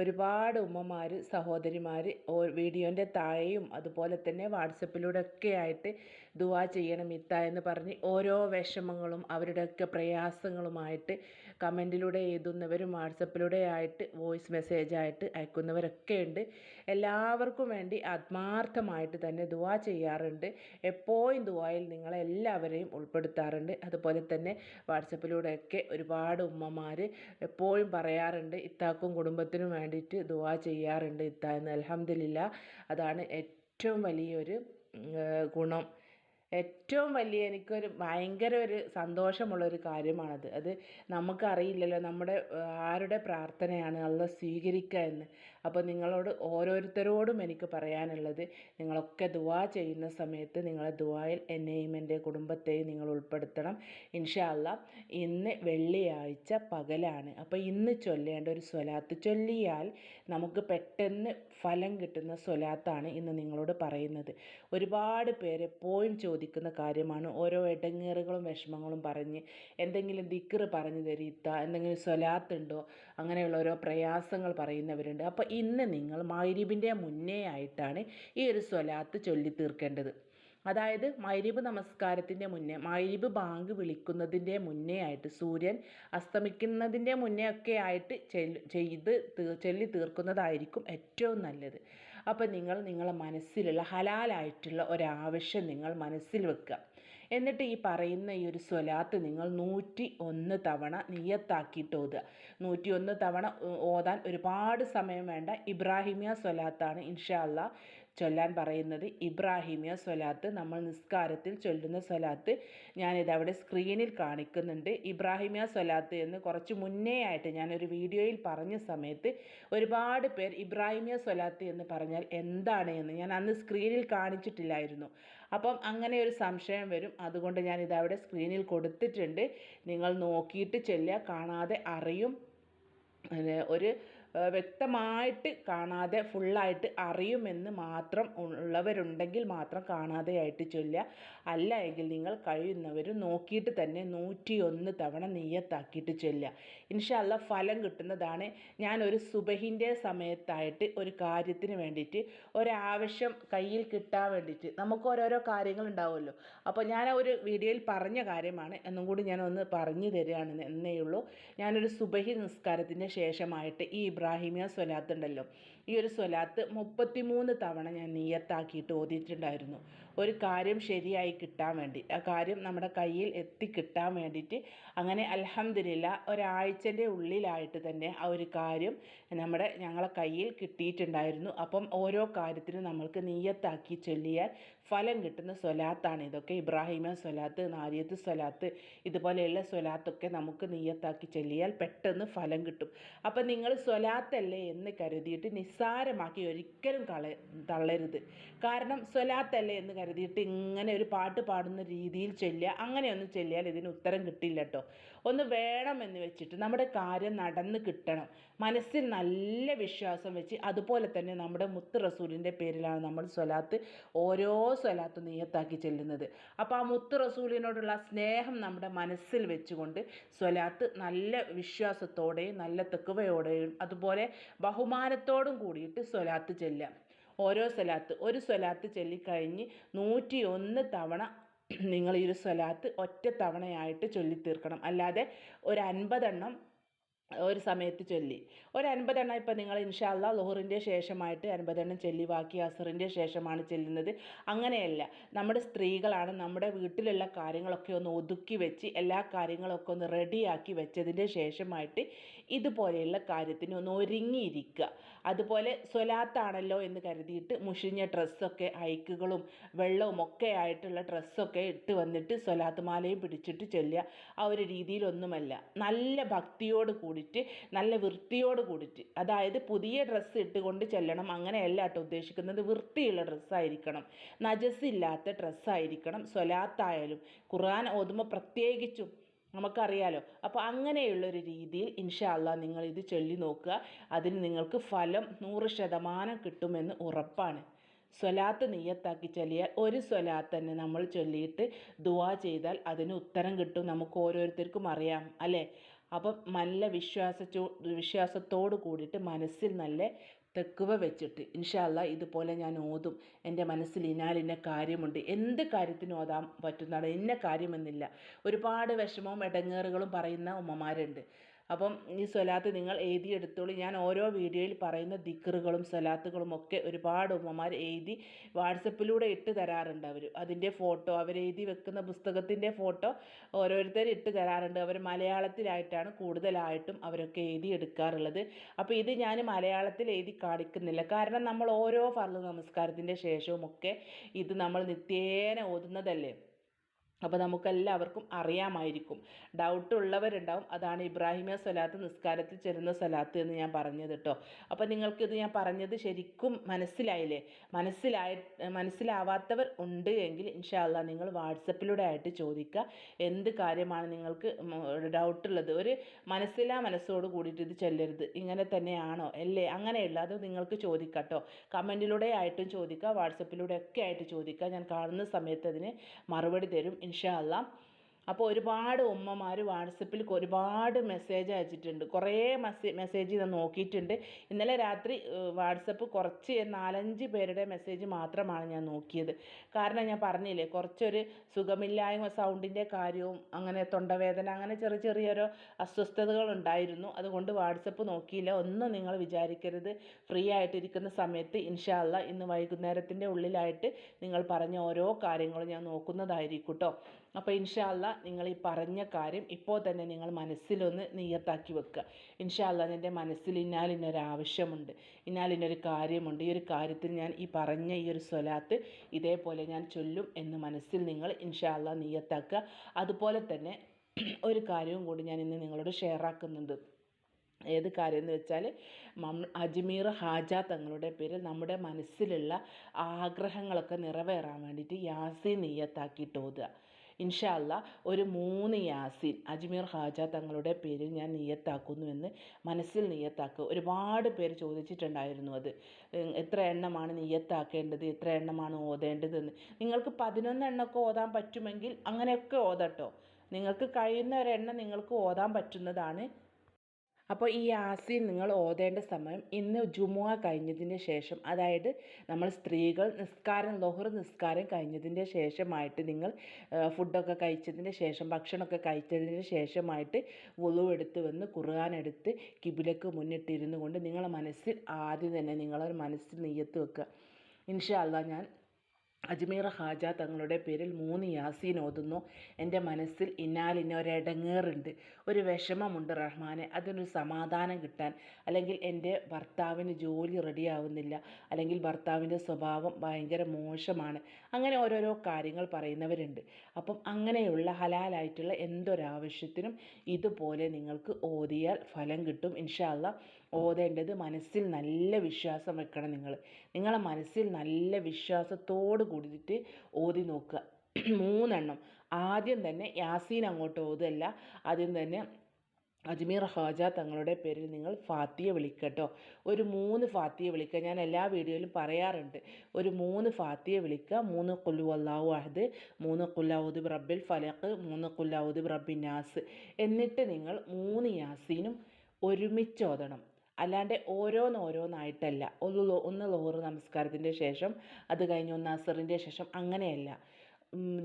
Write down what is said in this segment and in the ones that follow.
ഒരുപാട് ഉമ്മമാർ സഹോദരിമാർ വീഡിയോന്റെ താഴെയും അതുപോലെ തന്നെ വാട്സപ്പിലൂടെ ഒക്കെ ആയിട്ട് ദുവാ ചെയ്യണം ഇത്ത എന്ന് പറഞ്ഞ് ഓരോ വിഷമങ്ങളും അവരുടെയൊക്കെ പ്രയാസങ്ങളുമായിട്ട് കമന്റിലൂടെ എഴുതുന്നവരും വാട്സപ്പിലൂടെ ആയിട്ട് വോയിസ് മെസ്സേജായിട്ട് അയക്കുന്നവരൊക്കെ ഉണ്ട്. എല്ലാവർക്കും വേണ്ടി ആത്മാർത്ഥമായിട്ട് തന്നെ ദുവാ ചെയ്യാറുണ്ട്. എപ്പോഴും ദുവായിൽ നിങ്ങളെല്ലാവരെയും ഉൾപ്പെടുത്താറുണ്ട്. അതുപോലെ തന്നെ വാട്സപ്പിലൂടെയൊക്കെ ഒരുപാട് ഉമ്മമാർ എപ്പോഴും പറയാറുണ്ട് ഇത്താക്കും കുടുംബത്തിനും വേണ്ടിയിട്ട് ദുവാ ചെയ്യാറുണ്ട് ഇത്താന്ന് അൽഹംദുലില്ല അതാണ് ഏറ്റവും വലിയൊരു ഗുണം. ഏറ്റവും വലിയ എനിക്കൊരു ഭയങ്കര ഒരു സന്തോഷമുള്ളൊരു കാര്യമാണത്. അത് നമുക്കറിയില്ലല്ലോ നമ്മുടെ ആരുടെ പ്രാർത്ഥനയാണ് അള്ള സ്വീകരിക്കുക എന്ന്. അപ്പോൾ നിങ്ങളോട് ഓരോരുത്തരോടും എനിക്ക് പറയാനുള്ളത് നിങ്ങളൊക്കെ ദുവാ ചെയ്യുന്ന സമയത്ത് നിങ്ങളെ ദുവായിൽ എന്നെയും എന്റെ കുടുംബത്തെയും നിങ്ങൾ ഉൾപ്പെടുത്തണം. ഇൻഷാല്ല ഇന്ന് വെള്ളിയാഴ്ച പകലാണ്. അപ്പോൾ ഇന്ന് ചൊല്ലേണ്ട ഒരു സ്വലാത്ത് ചൊല്ലിയാൽ നമുക്ക് പെട്ടെന്ന് ഫലം കിട്ടുന്ന സ്വലാത്താണ് ഇന്ന് നിങ്ങളോട് പറയുന്നത്. ഒരുപാട് പേര് എപ്പോഴും ചോദിക്കുന്ന കാര്യമാണ്. ഓരോ ഇടങ്ങേറുകളും വിഷമങ്ങളും പറഞ്ഞ് എന്തെങ്കിലും ദിക്കറ് പറഞ്ഞു തരീത്ത എന്തെങ്കിലും സ്വലാത്തുണ്ടോ അങ്ങനെയുള്ള ഓരോ പ്രയാസങ്ങൾ പറയുന്നവരുണ്ട്. അപ്പോൾ ഇന്ന് നിങ്ങൾ മൈരീബിന്റെ മുന്നേ ആയിട്ടാണ് ഈ ഒരു സ്വലാത്ത് ചൊല്ലി തീർക്കേണ്ടത് അതായത് മൈരിബ് നമസ്കാരത്തിന്റെ മുന്നേ മൈരിബ് ബാങ്ക് വിളിക്കുന്നതിന്റെ മുന്നേ ആയിട്ട് സൂര്യൻ അസ്തമിക്കുന്നതിന്റെ മുന്നേ ഒക്കെ ആയിട്ട് ചെയ്ത് ചൊല്ലി തീർക്കുന്നതായിരിക്കും ഏറ്റവും നല്ലത്. അപ്പോൾ നിങ്ങൾ നിങ്ങളെ മനസ്സിലുള്ള ഹലാലായിട്ടുള്ള ഒരാവശ്യം നിങ്ങൾ മനസ്സിൽ വെക്കുക. എന്നിട്ട് ഈ പറയുന്ന ഈ ഒരു സ്വലാത്ത് നിങ്ങൾ നൂറ്റി ഒന്ന് തവണ നിയത്താക്കിയിട്ട് ഓതുക. നൂറ്റി ഒന്ന് തവണ ഓതാൻ ഒരുപാട് സമയം വേണ്ട ഇബ്രാഹിമിയ സ്വലാത്താണ് ഇൻഷാ അല്ലാ ചൊല്ലാൻ പറയുന്നത് ഇബ്രാഹിമിയ സ്വലാത്ത് നമ്മൾ നിസ്കാരത്തിൽ ചൊല്ലുന്ന സ്വലാത്ത് ഞാനിത് അവിടെ സ്ക്രീനിൽ കാണിക്കുന്നുണ്ട്. ഇബ്രാഹിമിയ സ്വലാത്ത് എന്ന് കുറച്ച് മുന്നേ ആയിട്ട് ഞാനൊരു വീഡിയോയിൽ പറഞ്ഞ സമയത്ത് ഒരുപാട് പേർ ഇബ്രാഹിമിയ സ്വലാത്ത് എന്ന് പറഞ്ഞാൽ എന്താണ് എന്ന് ഞാൻ അന്ന് സ്ക്രീനിൽ കാണിച്ചിട്ടില്ലായിരുന്നു. അപ്പം അങ്ങനെ ഒരു സംശയം വരും. അതുകൊണ്ട് ഞാൻ ഇതവിടെ സ്ക്രീനിൽ കൊടുത്തിട്ടുണ്ട്. നിങ്ങൾ നോക്കിയിട്ട് ചെല്ലുക. കാണാതെ അറിയും. ഒരു വ്യക്തമായിട്ട് കാണാതെ ഫുള്ളായിട്ട് അറിയുമെന്ന് മാത്രം ഉള്ളവരുണ്ടെങ്കിൽ മാത്രം കാണാതെയായിട്ട് ചൊല്ലുക. അല്ല എങ്കിൽ നിങ്ങൾ കഴിയുന്നവർ നോക്കിയിട്ട് തന്നെ നൂറ്റിയൊന്ന് തവണ നെയ്യത്താക്കിയിട്ട് ചൊല്ലുക. ഇൻഷല്ല ഫലം കിട്ടുന്നതാണ്. ഞാൻ ഒരു സുബഹിന്റെ സമയത്തായിട്ട് ഒരു കാര്യത്തിന് വേണ്ടിയിട്ട് ഒരാവശ്യം കയ്യിൽ കിട്ടാൻ വേണ്ടിയിട്ട് നമുക്ക് ഓരോരോ കാര്യങ്ങൾ ഉണ്ടാവുമല്ലോ. അപ്പോൾ ഞാൻ ഒരു വീഡിയോയിൽ പറഞ്ഞ കാര്യമാണ്. എന്നും കൂടി ഞാൻ ഒന്ന് പറഞ്ഞു തരികയാണ് എന്നേ ഉള്ളൂ ഞാനൊരു സുബഹി നിസ്കാരത്തിന്റെ ശേഷമായിട്ട് ഈ ഇബ്രാഹിമിയ സ്വലാത്ത് ഉണ്ടല്ലോ ഈ ഒരു സ്വലാത്ത് മുപ്പത്തിമൂന്ന് തവണ ഞാൻ നീയത്താക്കിയിട്ട് ഓതിയിട്ടുണ്ടായിരുന്നു. ഒരു കാര്യം ശരിയായി കിട്ടാൻ വേണ്ടി ആ കാര്യം നമ്മുടെ കയ്യിൽ എത്തി കിട്ടാൻ വേണ്ടിയിട്ട് അങ്ങനെ അലഹമില്ല ഒരാഴ്ചന്റെ ഉള്ളിലായിട്ട് തന്നെ ആ ഒരു കാര്യം നമ്മുടെ ഞങ്ങളെ കയ്യിൽ കിട്ടിയിട്ടുണ്ടായിരുന്നു. അപ്പം ഓരോ കാര്യത്തിനും നമ്മൾക്ക് നീയത്താക്കി ചൊല്ലിയാൽ ഫലം കിട്ടുന്ന സ്വലാത്താണ്. ഇതൊക്കെ ഇബ്രാഹിമ സ്വലാത്ത് നാരിയത്ത് സ്വലാത്ത് ഇതുപോലെയുള്ള സ്വലാത്തൊക്കെ നമുക്ക് നീയത്താക്കി ചൊല്ലിയാൽ പെട്ടെന്ന് ഫലം കിട്ടും. അപ്പം നിങ്ങൾ സ്വലാത്തല്ലേ എന്ന് കരുതിയിട്ട് നിസ്സാരമാക്കി ഒരിക്കലും കള തള്ളരുത്. കാരണം സ്വലാത്തല്ലേ എന്ന് കരുതിയിട്ട് ഇങ്ങനെ ഒരു പാട്ട് പാടുന്ന രീതിയിൽ ചൊല്ലുക. അങ്ങനെയൊന്നും ചൊല്ലിയാൽ ഇതിന് ഉത്തരം കിട്ടില്ല കേട്ടോ ഒന്ന് വേണമെന്ന് വെച്ചിട്ട് നമ്മുടെ കാര്യം നടന്ന് കിട്ടണം. മനസ്സിൽ നല്ല വിശ്വാസം വെച്ച് അതുപോലെ തന്നെ നമ്മുടെ മുത്ത് റസൂലിന്റെ പേരിലാണ് നമ്മൾ സ്വലാത്ത് ഓരോ സ്വലാത്ത് നീയത്താക്കി ചെല്ലുന്നത്. അപ്പോൾ ആ മുത്ത് റസൂലിനോടുള്ള സ്നേഹം നമ്മുടെ മനസ്സിൽ വെച്ചുകൊണ്ട് സ്വലാത്ത് നല്ല വിശ്വാസത്തോടെയും നല്ല തെക്കുവയോടെയും അതുപോലെ ബഹുമാനത്തോടും കൂടിയിട്ട് സ്വലാത്ത് ചെല്ലാം ഓരോ സ്വലാത്ത് ഒരു സ്വലാത്ത് ചൊല്ലിക്കഴിഞ്ഞ് നൂറ്റി ഒന്ന് തവണ നിങ്ങൾ ഈ ഒരു സ്വലാത്ത് ഒറ്റ തവണയായിട്ട് ചൊല്ലിത്തീർക്കണം. അല്ലാതെ ഒരു അൻപതെണ്ണം ഒരു സമയത്ത് ചൊല്ലി. ഒരു അൻപതെണ്ണം ഇപ്പം നിങ്ങൾ ഇൻഷാല്ല ലോഹറിന്റെ ശേഷമായിട്ട് അൻപതെണ്ണം ചൊല്ലി ബാക്കി അസറിന്റെ ശേഷമാണ് ചെല്ലുന്നത്. അങ്ങനെയല്ല. നമ്മുടെ സ്ത്രീകളാണ് നമ്മുടെ വീട്ടിലുള്ള കാര്യങ്ങളൊക്കെ ഒന്ന് ഒതുക്കി വെച്ച് എല്ലാ കാര്യങ്ങളൊക്കെ ഒന്ന് റെഡിയാക്കി വെച്ചതിന്റെ ശേഷമായിട്ട് ഇതുപോലെയുള്ള കാര്യത്തിന് ഒന്ന് ഒരുങ്ങിയിരിക്കുക അതുപോലെ സ്വലാത്താണല്ലോ എന്ന് കരുതിയിട്ട് മുഷിഞ്ഞ ഡ്രസ്സൊക്കെ ഐക്കുകളും വെള്ളവും ഒക്കെ ആയിട്ടുള്ള ഡ്രസ്സൊക്കെ ഇട്ട് വന്നിട്ട് സ്വലാത്ത് മാലയും പിടിച്ചിട്ട് ചൊല്ലുക. ആ ഒരു രീതിയിലൊന്നുമല്ല. നല്ല ഭക്തിയോട് കൂടി കൂടിയിട്ട് നല്ല വൃത്തിയോട് കൂടിയിട്ട്. അതായത് പുതിയ ഡ്രസ്സ് ഇട്ടുകൊണ്ട് ചെല്ലണം. അങ്ങനെയല്ല കേട്ടോ ഉദ്ദേശിക്കുന്നത്. വൃത്തിയുള്ള ഡ്രസ്സായിരിക്കണം. നജസ്സില്ലാത്ത ഡ്രസ്സായിരിക്കണം സ്വലാത്തായാലും. ഖുർആൻ ഓതുമ്പോൾ പ്രത്യേകിച്ചും നമുക്കറിയാലോ. അപ്പോൾ അങ്ങനെയുള്ളൊരു രീതിയിൽ ഇൻഷാല്ല നിങ്ങൾ ഇത് ചൊല്ലി നോക്കുക. അതിന് നിങ്ങൾക്ക് ഫലം നൂറ് ശതമാനം കിട്ടുമെന്ന് ഉറപ്പാണ്. സ്വലാത്ത് നെയ്യത്താക്കി ചൊല്ലിയാൽ ഒരു സ്വലാത്ത് തന്നെ നമ്മൾ ചൊല്ലിയിട്ട് ദുവാ ചെയ്താൽ അതിന് ഉത്തരം കിട്ടും. നമുക്ക് ഓരോരുത്തർക്കും അറിയാം അല്ലേ? അപ്പം നല്ല വിശ്വാസിച്ചു വിശ്വാസത്തോട് കൂടിയിട്ട് മനസ്സിൽ നല്ല തെക്കുവ വെച്ചിട്ട് ഇൻഷാല്ല ഇതുപോലെ ഞാൻ ഓതും. എന്റെ മനസ്സിൽ ഇനാലിന്ന കാര്യമുണ്ട്. എന്ത് കാര്യത്തിനും ഓതാൻ പറ്റുന്നതാണ്? ഇന്ന കാര്യമെന്നില്ല. ഒരുപാട് വിഷമവും ഇടങ്ങേറുകളും പറയുന്ന ഉമ്മമാരുണ്ട്. അപ്പം ഈ സ്വലാത്ത് നിങ്ങൾ എഴുതിയെടുത്തോളൂ. ഞാൻ ഓരോ വീഡിയോയിൽ പറയുന്ന ദിക്കറുകളും സ്വലാത്തുകളും ഒക്കെ ഒരുപാട് ഉമ്മമാർ എഴുതി വാട്സപ്പിലൂടെ ഇട്ട് തരാറുണ്ട് അവർ അതിന്റെ ഫോട്ടോ അവർ എഴുതി വെക്കുന്ന പുസ്തകത്തിന്റെ ഫോട്ടോ ഓരോരുത്തർ ഇട്ട് തരാറുണ്ട്. അവർ മലയാളത്തിലായിട്ടാണ് കൂടുതലായിട്ടും അവരൊക്കെ എഴുതി എടുക്കാറുള്ളത്. അപ്പോൾ ഇത് ഞാൻ മലയാളത്തിൽ എഴുതി കാണിക്കുന്നില്ല. കാരണം നമ്മൾ ഓരോ ഫർൾ നമസ്കാരത്തിന്റെ ശേഷവും ഒക്കെ ഇത് നമ്മൾ നിത്യേന ഓതുന്നതല്ലേ? അപ്പോൾ നമുക്കെല്ലാവർക്കും അറിയാമായിരിക്കും. ഡൗട്ട് ഉള്ളവരുണ്ടാവും. അതാണ് ഇബ്രാഹിമിയ സ്വലാത്ത് നിസ്കാരത്തിൽ ചെല്ലുന്ന സ്വലാത്ത് എന്ന് ഞാൻ പറഞ്ഞത് കേട്ടോ അപ്പോൾ നിങ്ങൾക്കിത് ഞാൻ പറഞ്ഞത് ശരിക്കും മനസ്സിലായില്ലേ? മനസ്സിലായി മനസ്സിലാവാത്തവർ ഉണ്ട് എങ്കിൽ ഇൻഷാല്ല നിങ്ങൾ വാട്സപ്പിലൂടെ ആയിട്ട് ചോദിക്കുക എന്ത് കാര്യമാണ് നിങ്ങൾക്ക് ഡൗട്ട് ഉള്ളത്? ഒരു മനസ്സിലാ മനസ്സോട് കൂടിയിട്ട് ഇത് ചെല്ലരുത്. ഇങ്ങനെ തന്നെയാണോ? അല്ലേ? അങ്ങനെയുള്ള അത് നിങ്ങൾക്ക് ചോദിക്കാം കേട്ടോ കമന്റിലൂടെ ആയിട്ടും ചോദിക്കുക വാട്സപ്പിലൂടെ ഒക്കെ ആയിട്ട് ചോദിക്കുക ഞാൻ കാണുന്ന സമയത്ത് അതിന് മറുപടി തരും. ഇൻഷാ അല്ലാ അപ്പോൾ ഒരുപാട് ഉമ്മമാർ വാട്സപ്പിൽ ഒരുപാട് മെസ്സേജ് അയച്ചിട്ടുണ്ട്. കുറേ മെസ്സേ മെസ്സേജ് ഞാൻ നോക്കിയിട്ടുണ്ട്. ഇന്നലെ രാത്രി വാട്സപ്പ് കുറച്ച് നാലഞ്ച് പേരുടെ മെസ്സേജ് മാത്രമാണ് ഞാൻ നോക്കിയത്. കാരണം ഞാൻ പറഞ്ഞില്ലേ കുറച്ചൊരു സുഖമില്ലായ്മ സൗണ്ടിന്റെ കാര്യവും അങ്ങനെ തൊണ്ടവേദന അങ്ങനെ ചെറിയ ചെറിയൊരു അസ്വസ്ഥതകൾ ഉണ്ടായിരുന്നു. അതുകൊണ്ട് വാട്സപ്പ് നോക്കിയില്ല. ഒന്നും നിങ്ങൾ വിചാരിക്കരുത്. ഫ്രീ ആയിട്ടിരിക്കുന്ന സമയത്ത് ഇൻഷാല്ല ഇന്ന് വൈകുന്നേരത്തിന്റെ ഉള്ളിലായിട്ട് നിങ്ങൾ പറഞ്ഞ ഓരോ കാര്യങ്ങളും ഞാൻ നോക്കുന്നതായിരിക്കും കേട്ടോ അപ്പോൾ ഇൻഷാല്ല നിങ്ങൾ ഈ പറഞ്ഞ കാര്യം ഇപ്പോൾ തന്നെ നിങ്ങൾ മനസ്സിലൊന്ന് നീയത്താക്കി വെക്കുക. ഇൻഷാല്ല എന്റെ മനസ്സിൽ ഇന്നാലിന്നൊരു ആവശ്യമുണ്ട്. ഇന്നാലിന്നൊരു കാര്യമുണ്ട്. ഈ ഒരു കാര്യത്തിൽ ഞാൻ ഈ പറഞ്ഞ ഈ ഒരു സ്വലാത്ത് ഇതേപോലെ ഞാൻ ചൊല്ലും എന്ന് മനസ്സിൽ നിങ്ങൾ ഇൻഷാല്ല നീയത്താക്കുക. അതുപോലെ തന്നെ ഒരു കാര്യവും കൂടി ഞാൻ ഇന്ന് നിങ്ങളോട് ഷെയർ ആക്കുന്നുണ്ട്. ഏത് കാര്യം എന്ന് വെച്ചാൽ മം അജ്മീർ ഹാജ തങ്ങളുടെ പേരിൽ നമ്മുടെ മനസ്സിലുള്ള ആഗ്രഹങ്ങളൊക്കെ നിറവേറാൻ വേണ്ടിയിട്ട് യാസി നീയത്താക്കിയിട്ട് ഓതുക ഇൻഷാല്ല ഒരു മൂന്ന് യാസിൻ അജ്മീർ ഹാജ തങ്ങളുടെ പേരിൽ ഞാൻ നീയത്താക്കുന്നുവെന്ന് മനസ്സിൽ നീയത്താക്കുക. ഒരുപാട് പേര് ചോദിച്ചിട്ടുണ്ടായിരുന്നു അത്. എത്ര എണ്ണമാണ് നീയത്താക്കേണ്ടത് എത്ര എണ്ണമാണ് ഓതേണ്ടതെന്ന്. നിങ്ങൾക്ക് പതിനൊന്ന് എണ്ണമൊക്കെ ഓതാൻ പറ്റുമെങ്കിൽ അങ്ങനെയൊക്കെ ഓതട്ടോ. നിങ്ങൾക്ക് കഴിയുന്ന ഒരെണ്ണം നിങ്ങൾക്ക് ഓതാൻ പറ്റുന്നതാണ്. അപ്പോൾ ഈ യാസീൻ നിങ്ങൾ ഓതേണ്ട സമയം ഇന്ന് ജുമുഅ കഴിഞ്ഞതിന് ശേഷം അതായത് നമ്മൾ സ്ത്രീകൾ നിസ്കാരം ലൊഹർ നിസ്കാരം കഴിഞ്ഞതിന്റെ ശേഷമായിട്ട് നിങ്ങൾ ഫുഡൊക്കെ കഴിച്ചതിന് ശേഷം ഭക്ഷണമൊക്കെ കഴിച്ചതിന് ശേഷമായിട്ട് വുളു എടുത്ത് വന്ന് ഖുർആൻ എടുത്ത് കിബിലക്ക് മുന്നിട്ടിരുന്നു കൊണ്ട് നിങ്ങളെ മനസ്സിൽ ആദ്യം തന്നെ നിങ്ങളെ മനസ്സിൽ നെയ്യത്ത് വെക്കുക. ഇൻഷാ ഞാൻ അജ്മീർ ഹാജ തങ്ങളുടെ പേരിൽ മൂന്ന് യാസീൻ ഓതുന്നു. എന്റെ മനസ്സിൽ ഇന്നാലിന്ന ഒരിടങ്ങേറുണ്ട്. ഒരു വിഷമമുണ്ട് റഹ്മാനെ. അതിനൊരു സമാധാനം കിട്ടാൻ അല്ലെങ്കിൽ എന്റെ ഭർത്താവിന് ജോലി റെഡിയാവുന്നില്ല അല്ലെങ്കിൽ ഭർത്താവിന്റെ സ്വഭാവം ഭയങ്കര മോശമാണ്. അങ്ങനെ ഓരോരോ കാര്യങ്ങൾ പറയുന്നവരുണ്ട്. അപ്പം അങ്ങനെയുള്ള ഹലാലായിട്ടുള്ള എന്തൊരാവശ്യത്തിനും ഇതുപോലെ നിങ്ങൾക്ക് ഓതിയാൽ ഫലം കിട്ടും. ഇൻഷാല്ല ഓതേണ്ടത് മനസ്സിൽ നല്ല വിശ്വാസം വെക്കണം നിങ്ങൾ. നിങ്ങളെ മനസ്സിൽ നല്ല വിശ്വാസത്തോട് കൂടിയിട്ട് ഓതി നോക്കുക. മൂന്നെണ്ണം. ആദ്യം തന്നെ യാസീൻ അങ്ങോട്ട് ഓതല്ല ആദ്യം തന്നെ അജ്മീർ ഹാജ തങ്ങളുടെ പേരിൽ നിങ്ങൾ ഫാത്തിയെ വിളിക്കട്ടോ ഒരു മൂന്ന് ഫാത്തിയെ വിളിക്കുക. ഞാൻ എല്ലാ വീഡിയോയിലും പറയാറുണ്ട്. ഒരു മൂന്ന് ഫാത്തിയെ വിളിക്കുക. മൂന്ന് കുല്ലു അള്ളാഹു അഹദ് മൂന്ന് കുല്ലാവുദ് റബ്ബിൽ ഫലഖ് മൂന്ന് കുല്ലാവുദ് റബ്ബിൻ നാസ്. എന്നിട്ട് നിങ്ങൾ മൂന്ന് യാസീനും ഒരുമിച്ച് ഓതണം. അല്ലാണ്ട് ഓരോന്നോരോന്നായിട്ടല്ല. ഒന്ന് ഒന്ന് ലോഹർ നമസ്കാരത്തിന്റെ ശേഷം അത് കഴിഞ്ഞ് ഒന്ന് അസറിന്റെ ശേഷം അങ്ങനെയല്ല.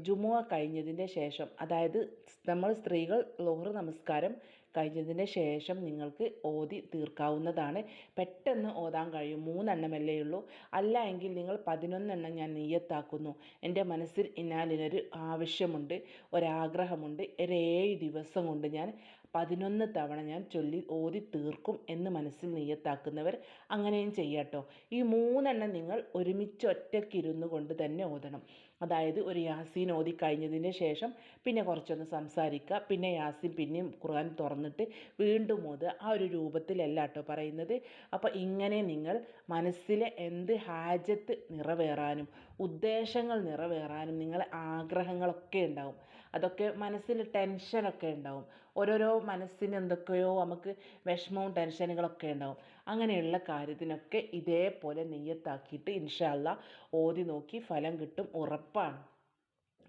ജുമുഅ കഴിഞ്ഞതിന്റെ ശേഷം അതായത് നമ്മൾ സ്ത്രീകൾ ലോഹർ നമസ്കാരം കഴിഞ്ഞതിന് ശേഷം നിങ്ങൾക്ക് ഓതി തീർക്കാവുന്നതാണ്. പെട്ടെന്ന് ഓതാൻ കഴിയും. മൂന്നെണ്ണമല്ലേ ഉള്ളൂ. അല്ല എങ്കിൽ നിങ്ങൾ പതിനൊന്നെണ്ണം ഞാൻ നെയ്യത്താക്കുന്നു. എന്റെ മനസ്സിൽ ഇന്നാലിനൊരു ആവശ്യമുണ്ട് ഒരാഗ്രഹമുണ്ട് ഒരു ഏഴ് ദിവസം കൊണ്ട് ഞാൻ പതിനൊന്ന് തവണ ഞാൻ ചൊല്ലി ഓതി തീർക്കും എന്ന് മനസ്സിൽ നിയത്താക്കുന്നവർ അങ്ങനെയും ചെയ്യാട്ടോ. ഈ മൂന്നെണ്ണം നിങ്ങൾ ഒരുമിച്ച് ഒറ്റയ്ക്കിരുന്നു കൊണ്ട് തന്നെ ഓതണം. അതായത് ഒരു യാസീൻ ഓതി കഴിഞ്ഞതിന് ശേഷം പിന്നെ കുറച്ചൊന്ന് സംസാരിക്കുക പിന്നെ യാസീൻ പിന്നെയും ഖുർആൻ തുറന്നിട്ട് വീണ്ടും ഓതുക. ആ ഒരു രൂപത്തിലല്ല കേട്ടോ പറയുന്നത്. അപ്പോൾ ഇങ്ങനെ നിങ്ങൾ മനസ്സിലെ എന്ത് ഹാജത്ത് നിറവേറാനും ഉദ്ദേശങ്ങൾ നിറവേറാനും നിങ്ങളെ ആഗ്രഹങ്ങളൊക്കെ ഉണ്ടാവും. അതൊക്കെ മനസ്സിൽ ടെൻഷനൊക്കെ ഉണ്ടാവും. ഓരോരോ മനസ്സിന് എന്തൊക്കെയോ നമുക്ക് വിഷമവും ടെൻഷനുകളൊക്കെ ഉണ്ടാവും. അങ്ങനെയുള്ള കാര്യത്തിനൊക്കെ ഇതേപോലെ നെയ്യത്താക്കിയിട്ട് ഇൻഷാല്ല ഓതി നോക്കി ഫലം കിട്ടും ഉറപ്പാണ്.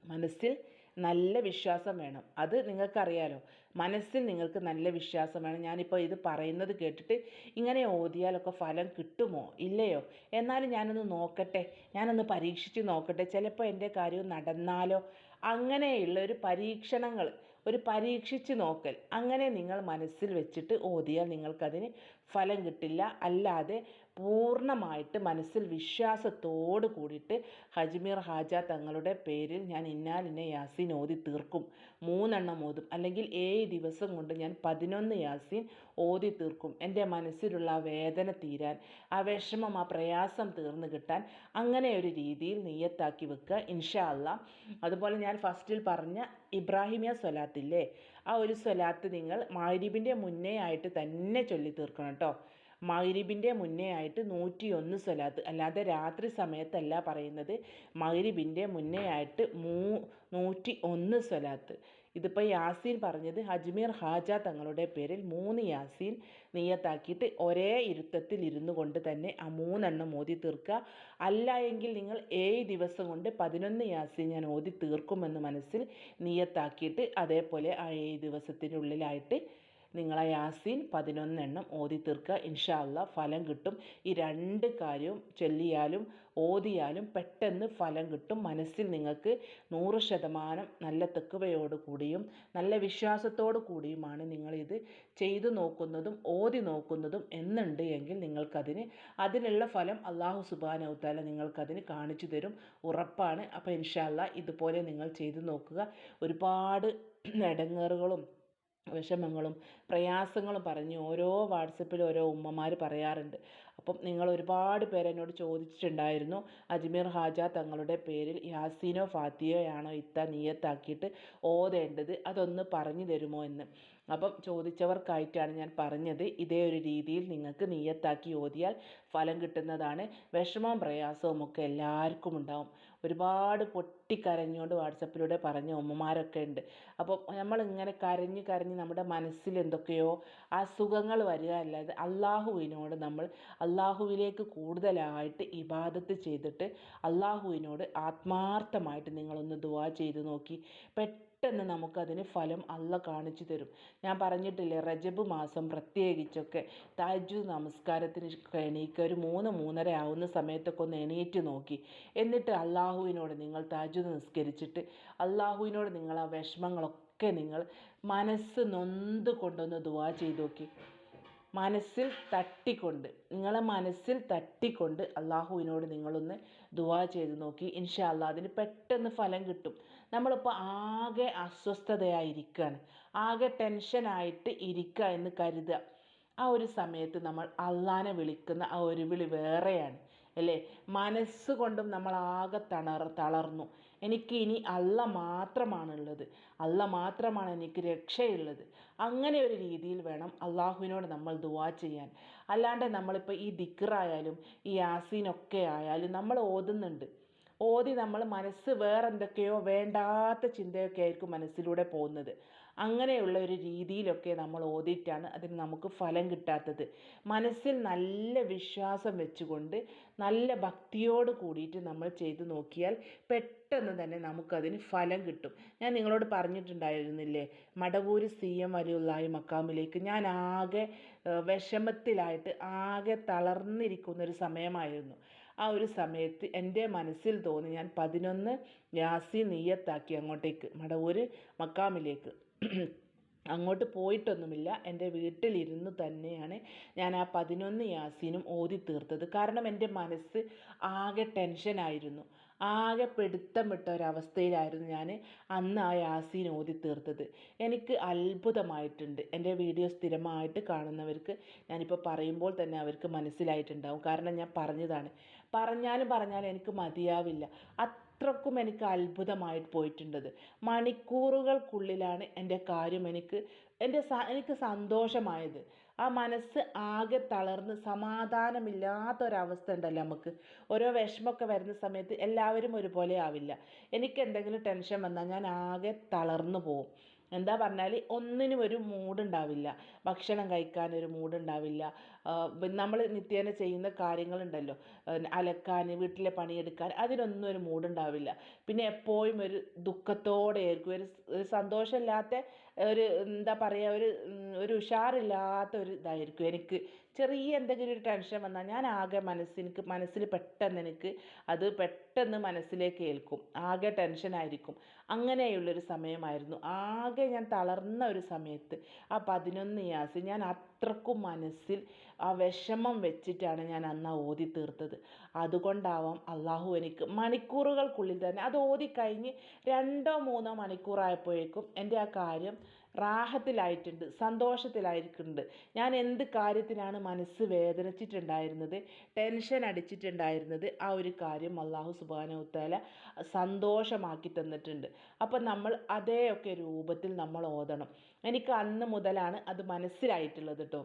മനസ്സിൽ നല്ല വിശ്വാസം വേണം. അത് നിങ്ങൾക്കറിയാലോ. മനസ്സിൽ നിങ്ങൾക്ക് നല്ല വിശ്വാസം വേണം. ഞാനിപ്പോൾ ഇത് പറയുന്നത് കേട്ടിട്ട് ഇങ്ങനെ ഓതിയാലൊക്കെ ഫലം കിട്ടുമോ? ഇല്ലയോ? എന്നാലും ഞാനൊന്ന് നോക്കട്ടെ. ഞാനൊന്ന് പരീക്ഷിച്ച് നോക്കട്ടെ. ചിലപ്പോൾ എന്റെ കാര്യം നടന്നാലോ? അങ്ങനെയുള്ള ഒരു പരീക്ഷണങ്ങൾ ഒരു പരീക്ഷിച്ച് നോക്കൽ. അങ്ങനെ നിങ്ങൾ മനസ്സിൽ വെച്ചിട്ട് ഓതിയാൽ നിങ്ങൾക്കതിന് ഫലം കിട്ടില്ല. അല്ലാതെ പൂർണമായിട്ട് മനസ്സിൽ വിശ്വാസത്തോട് കൂടിയിട്ട് ഹജ്മീർ ഹാജ തങ്ങളുടെ പേരിൽ ഞാൻ ഇന്നാലിനെ യാസീൻ ഓതി തീർക്കും. മൂന്നെണ്ണം ഓതും. അല്ലെങ്കിൽ ഏഴ് ദിവസം കൊണ്ട് ഞാൻ പതിനൊന്ന് യാസീൻ ഓതി തീർക്കും. എന്റെ മനസ്സിലുള്ള വേദന തീരാൻ ആ വിഷമം ആ പ്രയാസം തീർന്നു കിട്ടാൻ അങ്ങനെ ഒരു രീതിയിൽ നെയ്യത്താക്കി വെക്കുക. ഇൻഷാ അല്ല അതുപോലെ ഞാൻ ഫസ്റ്റിൽ പറഞ്ഞ ഇബ്രാഹിമിയ സ്വലാത്തില്ലേ? ആ ഒരു സ്വലാത്ത് നിങ്ങൾ മാരിബിന്റെ മുന്നേ ആയിട്ട് തന്നെ ചൊല്ലി തീർക്കണം കേട്ടോ. മഗ്രിബിന്റെ മുന്നേ ആയിട്ട് നൂറ്റി ഒന്ന് സ്വലാത്ത് അല്ലാതെ രാത്രി സമയത്തല്ല പറയുന്നത്. മഗ്‌രിബിന്റെ മുന്നേ ആയിട്ട് മൂ നൂറ്റി ഒന്ന് സ്വലാത്ത്. ഇതിപ്പോൾ യാസീൻ പറഞ്ഞത് അജ്മീർ ഹാജ തങ്ങളുടെ പേരിൽ മൂന്ന് യാസീൻ നീയത്താക്കിയിട്ട് ഒരേ ഇരുത്തത്തിൽ ഇരുന്നു കൊണ്ട് തന്നെ ആ മൂന്നെണ്ണം ഓതി തീർക്കുക. അല്ല എങ്കിൽ നിങ്ങൾ ഏഴ് ദിവസം കൊണ്ട് പതിനൊന്ന് യാസീൻ ഞാൻ ഓതി തീർക്കുമെന്ന് മനസ്സിൽ നീയത്താക്കിയിട്ട് അതേപോലെ ആ ഏഴ് ദിവസത്തിനുള്ളിലായിട്ട് നിങ്ങൾ ആ യാസീൻ പതിനൊന്നെണ്ണം ഓതി തീർക്കുക. ഇൻഷാല്ല ഫലം കിട്ടും. ഈ രണ്ട് കാര്യവും ചൊല്ലിയാലും ഓതിയാലും പെട്ടെന്ന് ഫലം കിട്ടും. മനസ്സിൽ നിങ്ങൾക്ക് നൂറ് ശതമാനം നല്ല തെക്കുവയോട് കൂടിയും നല്ല വിശ്വാസത്തോടു കൂടിയുമാണ് നിങ്ങളിത് ചെയ്തു നോക്കുന്നതും ഓതി നോക്കുന്നതും എന്നുണ്ട് എങ്കിൽ നിങ്ങൾക്കതിന് അതിനുള്ള ഫലം അള്ളാഹു സുബാനൗത്താല നിങ്ങൾക്കതിന് കാണിച്ചു തരും. ഉറപ്പാണ്. അപ്പോൾ ഇൻഷാല്ല ഇതുപോലെ നിങ്ങൾ ചെയ്തു നോക്കുക. ഒരുപാട് ഇടങ്ങേറുകളും വിഷമങ്ങളും പ്രയാസങ്ങളും പറഞ്ഞ് ഓരോ വാട്സപ്പിൽ ഓരോ ഉമ്മമാർ പറയാറുണ്ട്. അപ്പം നിങ്ങൾ ഒരുപാട് പേര് എന്നോട് ചോദിച്ചിട്ടുണ്ടായിരുന്നു. അജ്മീർ ഹാജ തങ്ങളുടെ പേരിൽ യാസീനോ ഫാത്തിയോ ആണോ ഇത്ത നിയത്താക്കിയിട്ട് ഓതേണ്ടത്? അതൊന്ന് പറഞ്ഞു തരുമോ എന്ന്. അപ്പം ചോദിച്ചവർക്കായിട്ടാണ് ഞാൻ പറഞ്ഞത്. ഇതേ ഒരു രീതിയിൽ നിങ്ങൾക്ക് നീയത്താക്കി ഓതിയാൽ ഫലം കിട്ടുന്നതാണ്. വിഷമവും പ്രയാസവും ഒക്കെ എല്ലാവർക്കും ഉണ്ടാവും. ഒരുപാട് പൊട്ടിക്കരഞ്ഞുകൊണ്ട് വാട്സപ്പിലൂടെ പറഞ്ഞ ഉമ്മമാരൊക്കെ ഉണ്ട്. അപ്പോൾ നമ്മളിങ്ങനെ കരഞ്ഞ് കരഞ്ഞ് നമ്മുടെ മനസ്സിൽ എന്തൊക്കെയോ അസുഖങ്ങൾ വരിക അല്ലാതെ അള്ളാഹുവിനോട് നമ്മൾ അള്ളാഹുവിലേക്ക് കൂടുതലായിട്ട് ഇബാദത്ത് ചെയ്തിട്ട് അള്ളാഹുവിനോട് ആത്മാർത്ഥമായിട്ട് നിങ്ങളൊന്ന് ദുവാ ചെയ്ത് നോക്കി. പെട്ടെന്ന് നമുക്കതിന് ഫലം അല്ല കാണിച്ചു തരും. ഞാൻ പറഞ്ഞിട്ടില്ലേ റജബ് മാസം പ്രത്യേകിച്ചൊക്കെ താജു നമസ്കാരത്തിന് എണീക്കുക ഒരു മൂന്ന് മൂന്നര ആവുന്ന സമയത്തൊക്കെ ഒന്ന് എണീറ്റ് നോക്കി. എന്നിട്ട് അള്ളാഹുവിനോട് നിങ്ങൾ താജു നിസ്കരിച്ചിട്ട് അള്ളാഹുവിനോട് നിങ്ങൾ ആ വിഷമങ്ങളൊക്കെ നിങ്ങൾ മനസ്സ് നൊന്ത് കൊണ്ടൊന്ന് ദുവാ ചെയ്ത് നോക്കി. മനസ്സിൽ തട്ടിക്കൊണ്ട് നിങ്ങളെ മനസ്സിൽ തട്ടിക്കൊണ്ട് അള്ളാഹുവിനോട് നിങ്ങളൊന്ന് ദുവാ ചെയ്ത് നോക്കി. ഇൻഷാ അല്ലാ അതിന് പെട്ടെന്ന് ഫലം കിട്ടും. നമ്മളിപ്പോൾ ആകെ അസ്വസ്ഥതയായിരിക്കുകയാണ് ആകെ ടെൻഷനായിട്ട് ഇരിക്കുക എന്ന് കരുതുക ആ ഒരു സമയത്ത് നമ്മൾ അള്ളാനെ വിളിക്കുന്ന ആ ഒരു വിളി വേറെയാണ്. അല്ലേ? മനസ്സുകൊണ്ടും നമ്മൾ ആകെ തളർ തളർന്നു. എനിക്ക് ഇനി അല്ല മാത്രമാണുള്ളത്. അല്ല മാത്രമാണ് എനിക്ക് രക്ഷയുള്ളത്. അങ്ങനെ ഒരു രീതിയിൽ വേണം അള്ളാഹുവിനോട് നമ്മൾ ദുവാ ചെയ്യാൻ. അല്ലാണ്ട് നമ്മളിപ്പോൾ ഈ ദിക്റായാലും ഈ യാസീനൊക്കെ ആയാലും നമ്മൾ ഓതുന്നുണ്ട്. ഓതി നമ്മൾ മനസ്സ് വേറെ എന്തൊക്കെയോ വേണ്ടാത്ത ചിന്തയൊക്കെ ആയിരിക്കും മനസ്സിലൂടെ പോകുന്നത്. അങ്ങനെയുള്ള ഒരു രീതിയിലൊക്കെ നമ്മൾ ഓതിയിട്ടാണ് അതിന് നമുക്ക് ഫലം കിട്ടാത്തത്. മനസ്സിൽ നല്ല വിശ്വാസം വെച്ചുകൊണ്ട് നല്ല ഭക്തിയോട് കൂടിയിട്ട് നമ്മൾ ചെയ്തു നോക്കിയാൽ പെട്ടെന്ന് തന്നെ നമുക്കതിന് ഫലം കിട്ടും. ഞാൻ നിങ്ങളോട് പറഞ്ഞിട്ടുണ്ടായിരുന്നില്ലേ മടവൂര് സി എം വലിയുള്ളായി മക്കാമിലേക്ക്. ഞാൻ ആകെ വിഷമത്തിലായിട്ട് ആകെ തളർന്നിരിക്കുന്ന ഒരു സമയമായിരുന്നു. ആ ഒരു സമയത്ത് എന്റെ മനസ്സിൽ തോന്നി ഞാൻ പതിനൊന്ന് യാസി നീയത്താക്കി അങ്ങോട്ടേക്ക് മടവൂർ മക്കാമിലേക്ക്. അങ്ങോട്ട് പോയിട്ടൊന്നുമില്ല എന്റെ വീട്ടിലിരുന്ന് തന്നെയാണ് ഞാൻ ആ പതിനൊന്ന് യാസീനും ഓതി തീർത്തത്. കാരണം എന്റെ മനസ്സ് ആകെ ടെൻഷനായിരുന്നു ആകെ പിടുത്തം വിട്ട ഒരവസ്ഥയിലായിരുന്നു ഞാൻ അന്ന് ആ യാസീൻ ഓതി തീർത്തത്. എനിക്ക് അത്ഭുതമായിട്ടുണ്ട്. എന്റെ വീഡിയോ സ്ഥിരമായിട്ട് കാണുന്നവർക്ക് ഞാനിപ്പോൾ പറയുമ്പോൾ തന്നെ അവർക്ക് മനസ്സിലായിട്ടുണ്ടാവും. കാരണം ഞാൻ പറഞ്ഞതാണ് പറഞ്ഞാലും പറഞ്ഞാലും എനിക്ക് മതിയാവില്ല. അത്രക്കും എനിക്ക് അത്ഭുതമായി പോയിട്ടുണ്ടത്. മണിക്കൂറുകൾക്കുള്ളിലാണ് എന്റെ കാര്യം എനിക്ക് എന്റെ എനിക്ക് സന്തോഷമായത്. ആ മനസ്സ് ആകെ തളർന്ന് സമാധാനമില്ലാത്തൊരവസ്ഥ ഉണ്ടല്ലോ നമുക്ക്. ഓരോ വിഷമമൊക്കെ വരുന്ന സമയത്ത് എല്ലാവരും ഒരുപോലെ ആവില്ല. എനിക്ക് എന്തെങ്കിലും ടെൻഷൻ വന്നാൽ ഞാൻ ആകെ തളർന്നു പോകും എന്താ പറഞ്ഞാൽ ഒന്നിനും ഒരു മൂഡുണ്ടാവില്ല ഭക്ഷണം കഴിക്കാൻ ഒരു മൂഡുണ്ടാവില്ല നമ്മൾ നിത്യേന ചെയ്യുന്ന കാര്യങ്ങളുണ്ടല്ലോ. അലക്കാൻ വീട്ടിലെ പണിയെടുക്കാൻ അതിനൊന്നും ഒരു മൂടുണ്ടാവില്ല പിന്നെ എപ്പോഴും ഒരു ദുഃഖത്തോടെ ആയിരിക്കും ഒരു സന്തോഷമില്ലാത്ത ഒരു എന്താ പറയുക ഒരു ഒരു ഉഷാറില്ലാത്ത ഒരു ഇതായിരിക്കും എനിക്ക്. ചെറിയ എന്തെങ്കിലും ഒരു ടെൻഷൻ വന്നാൽ ഞാൻ ആകെ മനസ്സിന് മനസ്സിൽ പെട്ടെന്ന് എനിക്ക് അത് പെട്ടെന്ന് മനസ്സിലേക്ക് ഏൽക്കും. ആകെ ടെൻഷനായിരിക്കും. അങ്ങനെയുള്ളൊരു സമയമായിരുന്നു. ആകെ ഞാൻ തളർന്ന ഒരു സമയത്ത് ആ പതിനൊന്ന് യാസ് ഞാൻ അത്രക്കും മനസ്സിൽ ആ വിഷമം വെച്ചിട്ടാണ് ഞാൻ അന്ന് ഓതി തീർത്തത്. അതുകൊണ്ടാവാം അള്ളാഹു എനിക്ക് മണിക്കൂറുകൾക്കുള്ളിൽ തന്നെ അത് ഓതി കഴിഞ്ഞ് രണ്ടോ മൂന്നോ മണിക്കൂറായപ്പോഴേക്കും എന്റെ ആ കാര്യം റാഹത്തിലായിട്ടുണ്ട് സന്തോഷത്തിലായിരിക്കുന്നുണ്ട് ഞാൻ എന്ത് കാര്യത്തിനാണ് മനസ്സ് വേദനിച്ചിട്ടുണ്ടായിരുന്നത് ടെൻഷൻ അടിച്ചിട്ടുണ്ടായിരുന്നത് ആ ഒരു കാര്യം അള്ളാഹു സുബാനവുത്താല സന്തോഷമാക്കി തന്നിട്ടുണ്ട്. അപ്പം നമ്മൾ അതേയൊക്കെ രൂപത്തിൽ നമ്മൾ ഓതണം. എനിക്ക് അന്ന് മുതലാണ് അത് മനസ്സിലായിട്ടുള്ളത് കേട്ടോ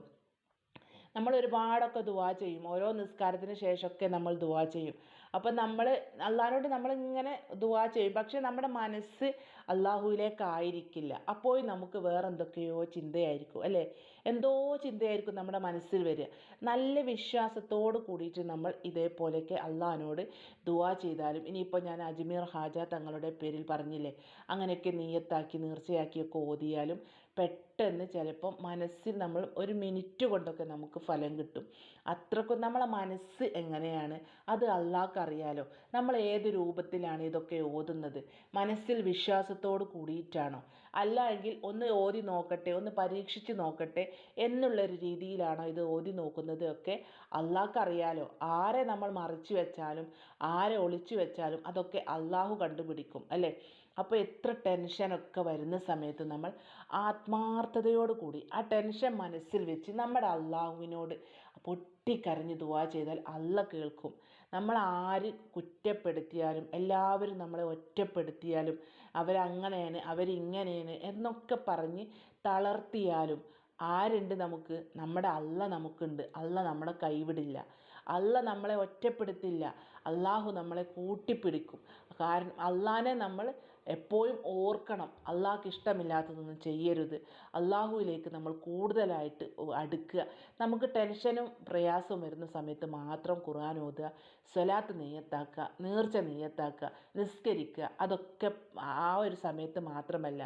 നമ്മൾ ഒരുപാടൊക്കെ ദുവാ ചെയ്യും. ഓരോ നിസ്കാരത്തിന് ശേഷമൊക്കെ നമ്മൾ ദുവാ ചെയ്യും. അപ്പം നമ്മൾ അള്ളാഹിനോട് നമ്മളിങ്ങനെ ദുവാ ചെയ്യും. പക്ഷേ നമ്മുടെ മനസ്സ് അള്ളാഹുവിലേക്കായിരിക്കില്ല. അപ്പോൾ നമുക്ക് വേറെ എന്തൊക്കെയോ ചിന്തയായിരിക്കും അല്ലേ? എന്തോ ചിന്തയായിരിക്കും നമ്മുടെ മനസ്സിൽ വരിക. നല്ല വിശ്വാസത്തോട് കൂടിയിട്ട് നമ്മൾ ഇതേപോലെയൊക്കെ അള്ളാഹിനോട് ദുവാ ചെയ്താലും ഇനിയിപ്പോൾ ഞാൻ അജ്മീർ ഹാജ തങ്ങളുടെ പേരിൽ പറഞ്ഞില്ലേ? അങ്ങനെയൊക്കെ നീയത്താക്കി നേർച്ചയാക്കിയൊക്കെ ഓതിയാലും പെട്ടെന്ന് ചിലപ്പം മനസ്സിൽ നമ്മൾ ഒരു മിനിറ്റ് കൊണ്ടൊക്കെ നമുക്ക് ഫലം കിട്ടും. അത്രക്കും നമ്മളെ മനസ്സ് എങ്ങനെയാണ്? അത് അള്ളാഹ്ക്കറിയാലോ നമ്മൾ ഏത് രൂപത്തിലാണ് ഇതൊക്കെ ഓതുന്നത്? മനസ്സിൽ വിശ്വാസത്തോട് കൂടിയിട്ടാണോ? അല്ല എങ്കിൽ ഒന്ന് ഓതി നോക്കട്ടെ ഒന്ന് പരീക്ഷിച്ച് നോക്കട്ടെ എന്നുള്ളൊരു രീതിയിലാണോ ഇത് ഓതി നോക്കുന്നത് ഒക്കെ അള്ളാഹ്ക്കറിയാലോ ആരെ നമ്മൾ മറിച്ചു വെച്ചാലും ആരെ ഒളിച്ചു വെച്ചാലും അതൊക്കെ അള്ളാഹു കണ്ടുപിടിക്കും അല്ലേ? അപ്പോൾ എത്ര ടെൻഷനൊക്കെ വരുന്ന സമയത്ത് നമ്മൾ ആത്മാർത്ഥതയോട് കൂടി ആ ടെൻഷൻ മനസ്സിൽ വെച്ച് നമ്മുടെ അള്ളാഹുവിനോട് പൊട്ടിക്കരഞ്ഞ് ദുവാ ചെയ്താൽ അള്ള കേൾക്കും. നമ്മൾ ആര് കുറ്റപ്പെടുത്തിയാലും എല്ലാവരും നമ്മളെ ഒറ്റപ്പെടുത്തിയാലും അവരങ്ങനെയാണ് അവരിങ്ങനെയാണ് എന്നൊക്കെ പറഞ്ഞ് തളർത്തിയാലും ആരുണ്ട് നമുക്ക്? നമ്മുടെ അല്ല നമുക്കുണ്ട്. അല്ല നമ്മളെ കൈവിടില്ല. അല്ല നമ്മളെ ഒറ്റപ്പെടുത്തില്ല. അള്ളാഹു നമ്മളെ കൂട്ടിപ്പിടിക്കും. കാരണം അള്ളാനെ നമ്മൾ എപ്പോഴും ഓർക്കണം. അള്ളാഹ്ക്ക് ഇഷ്ടമില്ലാത്തതൊന്നും ചെയ്യരുത്. അള്ളാഹുവിലേക്ക് നമ്മൾ കൂടുതലായിട്ട് അടുക്കുക. നമുക്ക് ടെൻഷനും പ്രയാസവും വരുന്ന സമയത്ത് മാത്രം ഖുർആൻ ഓതുക സ്വലാത്ത് നെയ്യത്താക്കുക നേർച്ച നെയ്യത്താക്കുക നിസ്കരിക്കുക അതൊക്കെ ആ ഒരു സമയത്ത് മാത്രമല്ല.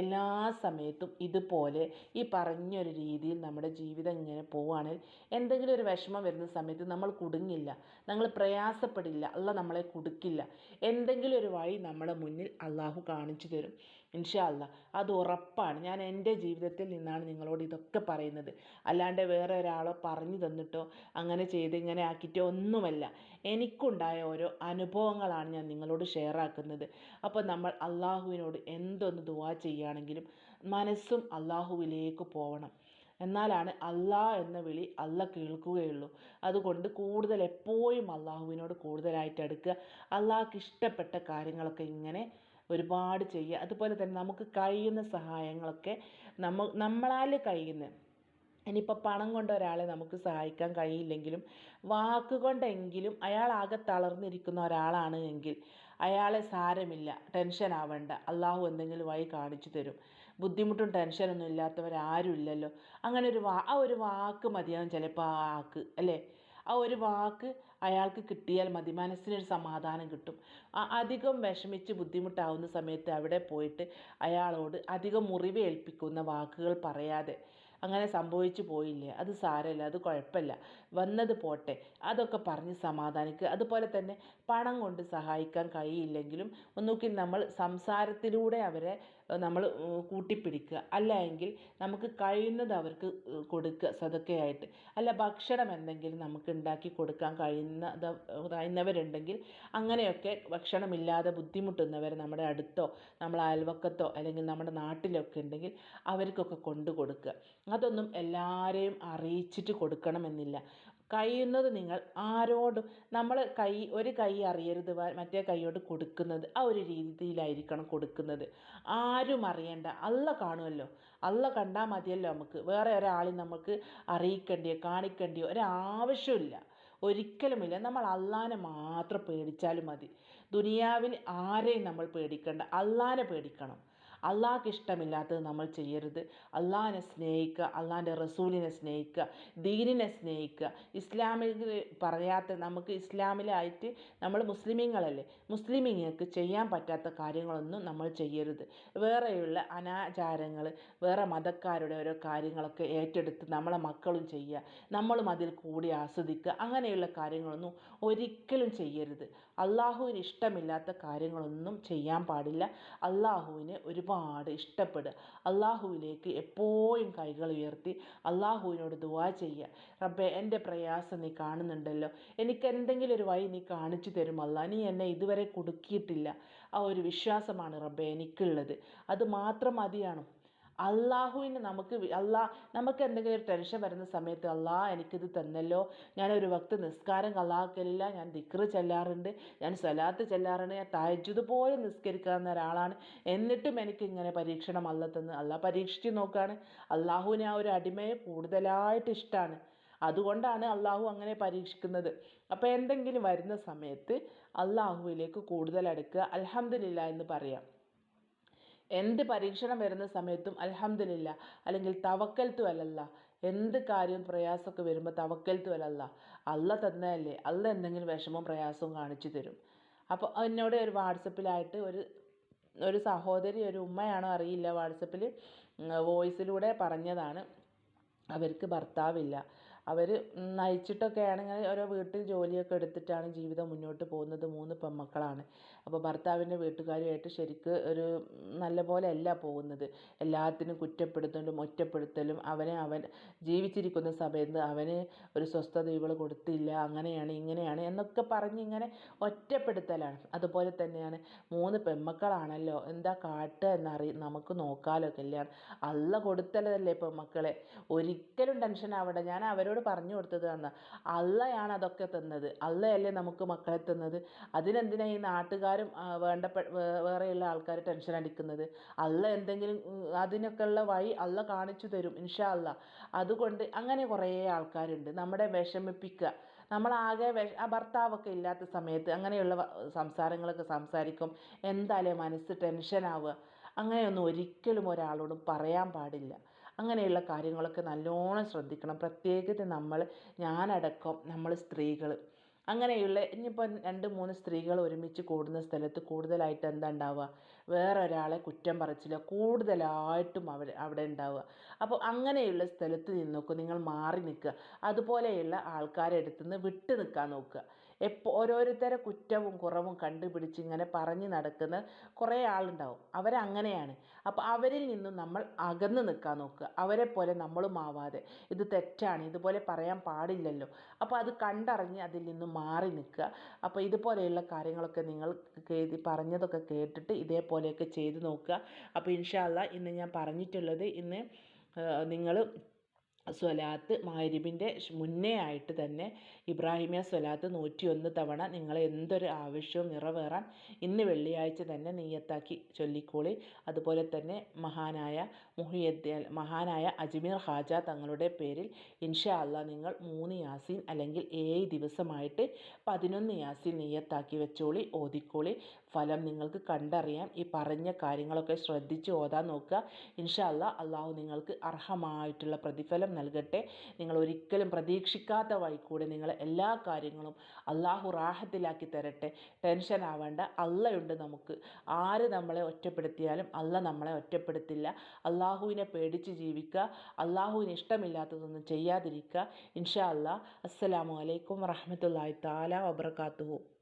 എല്ലാ സമയത്തും ഇതുപോലെ ഈ പറഞ്ഞൊരു രീതിയിൽ നമ്മുടെ ജീവിതം ഇങ്ങനെ പോവുകയാണെങ്കിൽ എന്തെങ്കിലും ഒരു വിഷമം വരുന്ന സമയത്ത് നമ്മൾ കുടുങ്ങില്ല നമ്മൾ പ്രയാസപ്പെടില്ല അല്ല നമ്മളെ കുടുക്കില്ല. എന്തെങ്കിലും ഒരു വഴി നമ്മുടെ മുന്നിൽ അള്ളാഹു കാണിച്ചു തരും. ഇൻഷാ അല്ല അത് ഉറപ്പാണ്. ഞാൻ എന്റെ ജീവിതത്തിൽ നിന്നാണ് നിങ്ങളോട് ഇതൊക്കെ പറയുന്നത്. അല്ലാണ്ട് വേറെ ഒരാളോ പറഞ്ഞു തന്നിട്ടോ അങ്ങനെ ചെയ്ത് ഇങ്ങനെ ആക്കിയിട്ടോ ഒന്നുമല്ല. എനിക്കുണ്ടായ ഓരോ അനുഭവങ്ങളാണ് ഞാൻ നിങ്ങളോട് ഷെയർ ആക്കുന്നത്. അപ്പോൾ നമ്മൾ അള്ളാഹുവിനോട് എന്തൊന്ന് ദുവാ ചെയ്യുകയാണെങ്കിലും മനസ്സും അള്ളാഹുവിലേക്ക് പോകണം എന്നാലാണ് അല്ലാ എന്ന വിളി അല്ല കേൾക്കുകയുള്ളൂ. അതുകൊണ്ട് കൂടുതൽ എപ്പോഴും അള്ളാഹുവിനോട് കൂടുതലായിട്ട് അടുക്കുക. അള്ളാഹ്ക്ക് ഇഷ്ടപ്പെട്ട കാര്യങ്ങളൊക്കെ ഇങ്ങനെ ഒരുപാട് ചെയ്യുക. അതുപോലെ തന്നെ നമുക്ക് കഴിയുന്ന സഹായങ്ങളൊക്കെ നമ്മ നമ്മളാൽ കഴിയുന്ന ഇനിയിപ്പോൾ പണം കൊണ്ട് ഒരാളെ നമുക്ക് സഹായിക്കാൻ കഴിയില്ലെങ്കിലും വാക്കുകൊണ്ടെങ്കിലും അയാൾ ആകെ തളർന്നിരിക്കുന്ന ഒരാളാണ് എങ്കിൽ അയാളെ സാരമില്ല ടെൻഷൻ ആവണ്ട. അള്ളാഹു എന്തെങ്കിലും വഴി കാണിച്ചു തരും. ബുദ്ധിമുട്ടും ടെൻഷനൊന്നും ഇല്ലാത്തവരാരും ഇല്ലല്ലോ. അങ്ങനെ ഒരു വാ ആ ഒരു വാക്ക് മതിയാവും ചിലപ്പോൾ ആ ആക്ക് അല്ലേ? ആ ഒരു വാക്ക് അയാൾക്ക് കിട്ടിയാൽ മതി. മനസ്സിനൊരു സമാധാനം കിട്ടും. അധികം വിഷമിച്ച് ബുദ്ധിമുട്ടാവുന്ന സമയത്ത് അവിടെ പോയിട്ട് അയാളോട് അധികം മുറിവേൽപ്പിക്കുന്ന വാക്കുകൾ പറയാതെ അങ്ങനെ സംഭവിച്ചു പോയില്ലേ? അത് സാരമില്ല അത് കുഴപ്പമില്ല. വന്നത് പോട്ടെ. അതൊക്കെ പറഞ്ഞ് സമാധാനിക്കുക. അതുപോലെ തന്നെ പണം കൊണ്ട് സഹായിക്കാൻ കഴിയില്ലെങ്കിലും ഒന്നുകിൽ നമ്മൾ സംസാരത്തിലൂടെ അവരെ നമ്മൾ കൂട്ടിപ്പിടിക്കുക. അല്ല എങ്കിൽ നമുക്ക് കഴിയുന്നത് അവർക്ക് കൊടുക്കുക. സദക്കയായിട്ട് അല്ല ഭക്ഷണം എന്തെങ്കിലും നമുക്ക് ഉണ്ടാക്കി കൊടുക്കാൻ കഴിയുന്ന കഴിയുന്നവരുണ്ടെങ്കിൽ അങ്ങനെയൊക്കെ ഭക്ഷണമില്ലാതെ ബുദ്ധിമുട്ടുന്നവർ നമ്മുടെ അടുത്തോ നമ്മളെ അയൽവക്കത്തോ അല്ലെങ്കിൽ നമ്മുടെ നാട്ടിലൊക്കെ ഉണ്ടെങ്കിൽ അവർക്കൊക്കെ കൊണ്ടു കൊടുക്കുക. അതൊന്നും എല്ലാവരെയും അറിയിച്ചിട്ട് കൊടുക്കണമെന്നില്ല. കഴിയുന്നത് നിങ്ങൾ ആരോടും നമ്മൾ കൈ ഒരു കൈ അറിയരുത് മറ്റേ കൈയോട് കൊടുക്കുന്നത് ആ ഒരു രീതിയിലായിരിക്കണം കൊടുക്കുന്നത്. ആരും അറിയണ്ട അല്ല കാണുമല്ലോ അല്ല കണ്ടാൽ മതിയല്ലോ നമുക്ക്. വേറെ ഒരാളെ നമുക്ക് അറിയിക്കേണ്ടിയോ കാണിക്കേണ്ടിയോ ഒരാവശ്യമില്ല ഒരിക്കലുമില്ല. നമ്മൾ അള്ളാനെ മാത്രം പേടിച്ചാലും മതി. ദുനിയാവിൽ ആരെയും നമ്മൾ പേടിക്കേണ്ട. അള്ളാനെ പേടിക്കണം. അള്ളാഹ്ക്ക് ഇഷ്ടമില്ലാത്തത് നമ്മൾ ചെയ്യരുത്. അള്ളാഹിനെ സ്നേഹിക്കുക അള്ളാഹിന്റെ റസൂലിനെ സ്നേഹിക്കുക ദീനിനെ സ്നേഹിക്കുക. ഇസ്ലാമിൽ പറയാത്ത നമുക്ക് ഇസ്ലാമിലായിട്ട് നമ്മൾ മുസ്ലിമീങ്ങളല്ലേ? മുസ്ലിമീങ്ങൾക്ക് ചെയ്യാൻ പറ്റാത്ത കാര്യങ്ങളൊന്നും നമ്മൾ ചെയ്യരുത്. വേറെയുള്ള അനാചാരങ്ങൾ വേറെ മതക്കാരുടെ ഓരോ കാര്യങ്ങളൊക്കെ ഏറ്റെടുത്ത് നമ്മളെ മക്കളും ചെയ്യുക. നമ്മളും അതിൽ കൂടി ആസ്വദിക്കുക. അങ്ങനെയുള്ള കാര്യങ്ങളൊന്നും ഒരിക്കലും ചെയ്യരുത്. അള്ളാഹുവിന് ഇഷ്ടമില്ലാത്ത കാര്യങ്ങളൊന്നും ചെയ്യാൻ പാടില്ല. അള്ളാഹുവിന് ഒരുപാട് ഇഷ്ടപ്പെടുക. അള്ളാഹുവിലേക്ക് എപ്പോഴും കൈകൾ ഉയർത്തി അള്ളാഹുവിനോട് ദുവാ ചെയ്യുക. റബ്ബെ എന്റെ പ്രയാസം നീ കാണുന്നുണ്ടല്ലോ. എനിക്ക് എന്തെങ്കിലും ഒരു വഴി നീ കാണിച്ചു തരുമല്ല നീ എന്നെ ഇതുവരെ കുടുക്കിയിട്ടില്ല. ആ ഒരു വിശ്വാസമാണ് റബ്ബെ എനിക്കുള്ളത്. അത് മാത്രം മതിയാണ്? അള്ളാഹുവിന് നമുക്ക് അള്ളാ നമുക്ക് എന്തെങ്കിലും ഒരു ടെൻഷൻ വരുന്ന സമയത്ത് അള്ളാ എനിക്കിത് തന്നല്ലോ. ഞാനൊരു വക്ത് നിസ്കാരം കള്ളാക്കലില്ല ഞാൻ ദിക്റ് ചെല്ലാറുണ്ട് ഞാൻ സ്വലാത്ത് ചെല്ലാറുണ്ട് ഞാൻ താജ്ജുദ് പോലും നിസ്കരിക്കാവുന്ന ഒരാളാണ്. എന്നിട്ടും എനിക്ക് ഇങ്ങനെ പരീക്ഷണം അല്ല തന്ന് അള്ളാഹ് പരീക്ഷിച്ച് നോക്കുകയാണ് അള്ളാഹുവിനെ ആ ഒരു അടിമയെ കൂടുതലായിട്ട് ഇഷ്ടമാണ് അതുകൊണ്ടാണ് അള്ളാഹു അങ്ങനെ പരീക്ഷിക്കുന്നത്. അപ്പോൾ എന്തെങ്കിലും വരുന്ന സമയത്ത് അള്ളാഹുവിലേക്ക് കൂടുതൽ അടുക്കുക. അലഹമില്ല എന്ന് പറയാം. എന്ത് പരീക്ഷണം വരുന്ന സമയത്തും അലഹമ്മദില്ല അല്ലെങ്കിൽ തവക്കൽത്തു അലല്ല എന്ത് കാര്യവും പ്രയാസമൊക്കെ വരുമ്പോൾ തവക്കൽത്തു അലല്ല അല്ല തന്നതല്ലേ അല്ല എന്തെങ്കിലും വിഷമവും പ്രയാസവും കാണിച്ചു തരും. അപ്പോൾ എന്നോട് ഒരു വാട്സപ്പിലായിട്ട് ഒരു ഒരു സഹോദരി ഒരു ഉമ്മയാണോ അറിയില്ല വാട്സപ്പിൽ വോയിസിലൂടെ പറഞ്ഞതാണ്. അവർക്ക് ഭർത്താവില്ല. അവർ നയിച്ചിട്ടൊക്കെയാണ് ഇങ്ങനെ ഓരോ വീട്ടിൽ ജോലിയൊക്കെ എടുത്തിട്ടാണ് ജീവിതം മുന്നോട്ട് പോകുന്നത്. മൂന്ന് പെൺമക്കളാണ്. അപ്പോൾ ഭർത്താവിന്റെ വീട്ടുകാരുമായിട്ട് ശരിക്ക് ഒരു നല്ല പോലെ അല്ല പോകുന്നത്. എല്ലാത്തിനും കുറ്റപ്പെടുത്തലും ഒറ്റപ്പെടുത്തലും അവനെ അവൻ ജീവിച്ചിരിക്കുന്ന സമയത്ത് അവന് ഒരു സ്വസ്ഥത ഇവൾ കൊടുത്തില്ല അങ്ങനെയാണ് ഇങ്ങനെയാണ് എന്നൊക്കെ പറഞ്ഞ് ഇങ്ങനെ ഒറ്റപ്പെടുത്തലാണ്. അതുപോലെ തന്നെയാണ് മൂന്ന് പെൺമക്കളാണല്ലോ എന്താ കാട്ടുക എന്നറി നമുക്ക് നോക്കാലോ കല്യാണം. അള്ള കൊടുത്തലല്ലേ പെൺമക്കളെ ഒരിക്കലും ടെൻഷൻ ആവണ്ട ഞാൻ അവരോട് അവരോട് പറഞ്ഞു കൊടുത്തതാണ് അള്ളയാണ് അതൊക്കെ തന്നത്. അള്ളയല്ലേ നമുക്ക് മക്കളെ തന്നത്? അതിനെന്തിനാ ഈ നാട്ടുകാരും വേണ്ടപ്പെ വേറെയുള്ള ആൾക്കാർ ടെൻഷൻ അടിക്കുന്നത്? അള്ള എന്തെങ്കിലും അതിനൊക്കെയുള്ള വഴി അള്ള കാണിച്ചു തരും ഇൻഷാ അല്ല അതുകൊണ്ട് അങ്ങനെ കുറേ ആൾക്കാരുണ്ട്. നമ്മുടെ വിഷമിപ്പിക്കുക നമ്മളാകെ വിഷ ആ ഭർത്താവൊക്കെ ഇല്ലാത്ത സമയത്ത് അങ്ങനെയുള്ള സംസാരങ്ങളൊക്കെ സംസാരിക്കും. എന്തായാലും മനസ്സ് ടെൻഷനാവുക അങ്ങനെയൊന്നും ഒരിക്കലും ഒരാളോടും പറയാൻ പാടില്ല. അങ്ങനെയുള്ള കാര്യങ്ങളൊക്കെ നല്ലോണം ശ്രദ്ധിക്കണം. പ്രത്യേകിച്ച് നമ്മൾ ഞാനടക്കം നമ്മൾ സ്ത്രീകൾ. അങ്ങനെയുള്ള ഇനിയിപ്പോൾ രണ്ട് മൂന്ന് സ്ത്രീകൾ ഒരുമിച്ച് കൂടുന്ന സ്ഥലത്ത് കൂടുതലായിട്ട് എന്താ ഉണ്ടാവുക? വേറെ ഒരാളെ കുറ്റം പറച്ചില്ല കൂടുതലായിട്ടും അവർ അവിടെ ഉണ്ടാവുക. അപ്പോൾ അങ്ങനെയുള്ള സ്ഥലത്ത് നിന്നൊക്കെ നിങ്ങൾ മാറി നിൽക്കുക. അതുപോലെയുള്ള ആൾക്കാരെ അടുത്തുനിന്ന് വിട്ട് നിൽക്കാൻ നോക്കുക. എപ്പോൾ ഓരോരുത്തരെ കുറ്റവും കുറവും കണ്ടുപിടിച്ച് ഇങ്ങനെ പറഞ്ഞു നടക്കുന്ന കുറേ ആളുണ്ടാവും. അവരങ്ങനെയാണ്. അപ്പോൾ അവരിൽ നിന്നും നമ്മൾ അകന്നു നിൽക്കാൻ നോക്കുക. അവരെ പോലെ നമ്മളും ആവാതെ. ഇത് തെറ്റാണ്. ഇതുപോലെ പറയാൻ പാടില്ലല്ലോ. അപ്പോൾ അത് കണ്ടറിഞ്ഞ് അതിൽ നിന്നും മാറി നിൽക്കുക. അപ്പോൾ ഇതുപോലെയുള്ള കാര്യങ്ങളൊക്കെ നിങ്ങൾ പറഞ്ഞതൊക്കെ കേട്ടിട്ട് ഇതേപോലെയൊക്കെ ചെയ്തു നോക്കുക. അപ്പോൾ ഇൻഷാല്ല ഇന്ന് ഞാൻ പറഞ്ഞിട്ടുള്ളത് ഇന്ന് നിങ്ങൾ സ്വലാത്ത് മഗ്‌രിബിന്റെ മുന്നേ ആയിട്ട് തന്നെ ഇബ്രാഹിമിയ സ്വലാത്ത് നൂറ്റിയൊന്ന് തവണ നിങ്ങൾ എന്തൊരു ആവശ്യവും നിറവേറാൻ ഇന്ന് വെള്ളിയാഴ്ച തന്നെ നെയ്യത്താക്കി ചൊല്ലിക്കോളി. അതുപോലെ തന്നെ മഹാനായ മുഹിയുദ്ദീൻ മഹാനായ അജ്മീർ ഹാജ തങ്ങളുടെ പേരിൽ ഇൻഷാ അല്ലാ നിങ്ങൾ മൂന്ന് യാസീൻ അല്ലെങ്കിൽ ഏഴ് ദിവസമായിട്ട് പതിനൊന്ന് യാസീൻ നെയ്യത്താക്കി വെച്ചോളി ഓതിക്കോളി. ഫലം നിങ്ങൾക്ക് കണ്ടറിയാം. ഈ പറഞ്ഞ കാര്യങ്ങളൊക്കെ ശ്രദ്ധിച്ച് ഓതാൻ നോക്കുക. ഇൻഷാ അല്ലാ അള്ളാഹു നിങ്ങൾക്ക് അർഹമായിട്ടുള്ള പ്രതിഫലം നൽകട്ടെ. നിങ്ങൾ ഒരിക്കലും പ്രതീക്ഷിക്കാത്ത വഴിക്കൂടെ നിങ്ങൾ എല്ലാ കാര്യങ്ങളും അള്ളാഹു റാഹത്തിലാക്കി തരട്ടെ. ടെൻഷൻ ആവേണ്ട. അള്ളയുണ്ട് നമുക്ക്. ആര് നമ്മളെ ഒറ്റപ്പെടുത്തിയാലും അള്ള നമ്മളെ ഒറ്റപ്പെടുത്തില്ല. അള്ളാഹുവിനെ പേടിച്ച് ജീവിക്കുക. അള്ളാഹുവിന് ഇഷ്ടമില്ലാത്തതൊന്നും ചെയ്യാതിരിക്കുക. ഇൻഷാ അല്ലാ അസ്സലാമു അലൈക്കും വറഹമത്തല്ലാഹി താല വബർക്കാത്തുഹു